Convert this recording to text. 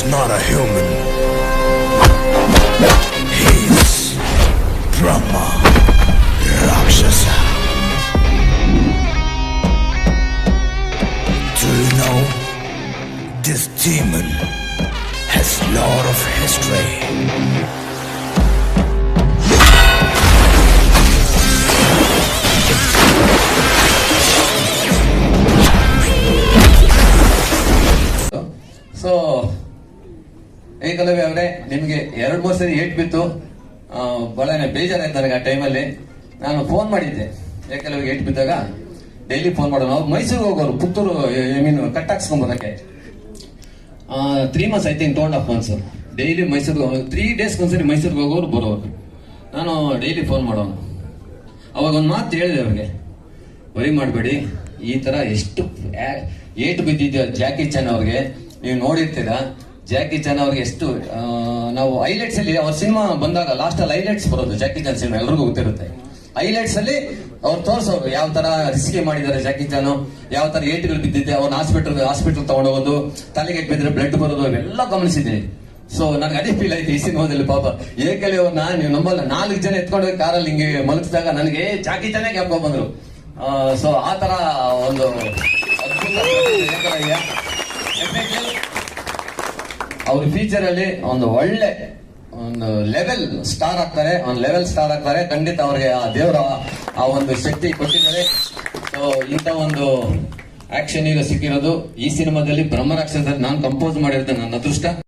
He's not a human. He's Brahma Rakshasa. Do you know this demon has lot of history? So Ekalavya ಅವರೇ, ನಿಮಗೆ ಎರಡು ಮೂರು ಸರಿ eight ಬಿತ್ತು. ಬಹಳ ಬೇಜಾರಾಯ್ತು ನನಗೆ ಆ ಟೈಮಲ್ಲಿ ನಾನು ಫೋನ್ ಮಾಡಿದ್ದೆ. ಏಕಲವ್ಯ ಏಟ್ ಬಿದ್ದಾಗ ಡೈಲಿ ಫೋನ್ ಮಾಡೋಣ. ಅವ್ರು ಮೈಸೂರಿಗೆ ಹೋಗೋರು, Puttur I mean cut ಹಾಕ್ಸ್ಕೊಂಬೋದಕ್ಕೆ three months I think two and half months daily ಮೈಸೂರಿಗೆ ತ್ರೀ ಡೇಸ್ ಒಂದ್ಸರಿ ಮೈಸೂರಿಗೆ ಹೋಗೋರು ಬರೋರು. ನಾನು ಡೈಲಿ ಫೋನ್ ಮಾಡೋನು ಅವಾಗ ಒಂದು ಮಾತು ಹೇಳಿದೆ ಅವ್ರಿಗೆ. ವರಿ ಮಾಡಬೇಡಿ. ಈ ಥರ ಎಷ್ಟು ಏಟು ಬಿದ್ದಿದ್ಯೋ ಜಾಕಿ ಚಾನ್ ಅವ್ರಿಗೆ. ನೀವು ನೋಡಿರ್ತೀರಾ? ಜಾಕಿ ಚಾನ್ ಅವ್ರಿಗೆ ಎಷ್ಟು ನಾವು ಹೈಲೈಟ್ಸ್ ಅಲ್ಲಿ, ಅವ್ರ ಸಿನಿಮಾ ಬಂದಾಗ ಲಾಸ್ಟ್ ಅಲ್ಲಿ ಹೈಲೈಟ್ಸ್ ಬರೋದು ಜಾಕಿ ಚಾನ್ ಸಿನಿಮಾ ಎಲ್ರಿಗೂ ಗೊತ್ತಿರುತ್ತೆ. ಹೈಲೈಟ್ಸ್ ಅಲ್ಲಿ ಅವ್ರು ತೋರ್ಸೋರು, ಯಾವ ತರ ರಿಸ್ಕಿ ಮಾಡಿದ್ದಾರೆ ಜಾಕಿ ಚಾನ್ ಯಾವ ತರ ಏಟುಗಳು ಬಿದ್ದಿದ್ದೆ ಅವ್ನ ಹಾಸ್ಪಿಟಲ್ ಹಾಸ್ಪಿಟಲ್ ತಗೊಂಡೋಗೋದು, ತಲೆಗೆ ಬಿದ್ದರೆ ಬ್ಲಡ್ ಬರೋದು ಅವೆಲ್ಲ ಗಮನಿಸಿದ್ದೀನಿ ಸೊ ನನಗೆ ಅದೇ ಫೀಲ್ ಆಯ್ತು ಈ ಸಿನಿಮಾದಲ್ಲಿ ಪಾಪ. ಏಕಲಿ ನಾನು ನೀವು ನಂಬಲ್ಲ, ನಾಲ್ಕು ಜನ ಎತ್ಕೊಂಡು ಕಾರಲ್ಲಿ ಹಿಂಗೆ ಮಲಗಿಸಿದಾಗ ನನಗೆ ಜಾಕಿ ಚಾನೇ ಹಾಕೋ ಬಂದ್ರು. ಸೊ ಆ ತರ ಒಂದು ಅವ್ರ ಫ್ಯೂಚರ್ ಅಲ್ಲಿ ಒಂದು ಒಳ್ಳೆ ಒಂದು ಲೆವೆಲ್ ಸ್ಟಾರ್ ಆಗ್ತಾರೆ. ಒಂದು ಲೆವೆಲ್ ಸ್ಟಾರ್ ಆಗ್ತಾರೆ. ಖಂಡಿತ ಅವ್ರಿಗೆ ಆ ದೇವರ ಆ ಒಂದು ಶಕ್ತಿ ಕೊಟ್ಟಿದ್ದಾರೆ. ಸೊ ಇಂಥ ಒಂದು ಆಕ್ಷನ್ ಈಗ ಸಿಕ್ಕಿರೋದು. ಈ ಸಿನಿಮಾದಲ್ಲಿ ಬ್ರಹ್ಮರಾಕ್ಷಸ ನಾನು ಕಂಪೋಸ್ ಮಾಡಿರೋದು ನನ್ನ ಅದೃಷ್ಟ.